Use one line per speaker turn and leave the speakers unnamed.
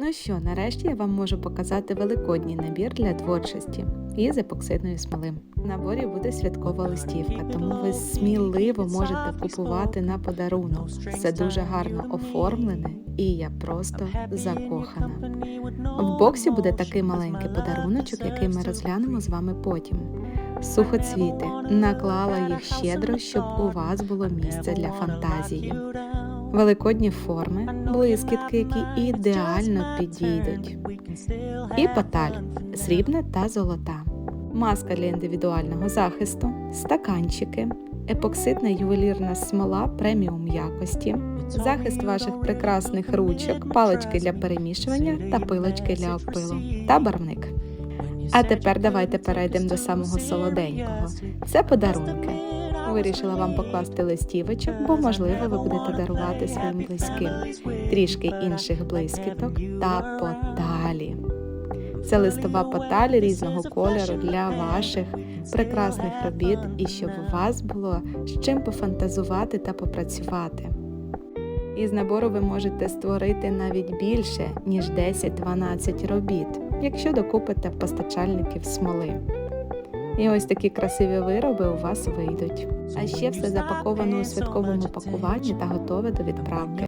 Ну що, нарешті я вам можу показати великодній набір для творчості із епоксидної смоли. В наборі буде святкова листівка, тому ви сміливо можете купувати на подарунок. Все дуже гарно оформлене, і я просто закохана. В боксі буде такий маленький подаруночок, який ми розглянемо з вами потім. Сухоцвіти наклала їх щедро, щоб у вас було місце для фантазії. Великодні форми, блискітки, які ідеально підійдуть. І поталь срібна та золота. Маска для індивідуального захисту, стаканчики, епоксидна ювелірна смола преміум якості, захист ваших прекрасних ручок, палички для перемішування та пилочки для обпилу та барвник. А тепер давайте перейдемо до самого солоденького. Це подарунки. Вирішила вам покласти листівочок, бо можливо ви будете дарувати своїм близьким трішки інших блискіток та поталі. Це листова поталь різного кольору для ваших прекрасних робіт і щоб у вас було з чим пофантазувати та попрацювати. Із набору ви можете створити навіть більше, ніж 10-12 робіт, якщо докупите постачальників смоли. І ось такі красиві вироби у вас вийдуть. А ще все запаковано у святковому пакуванні та готове до відправки.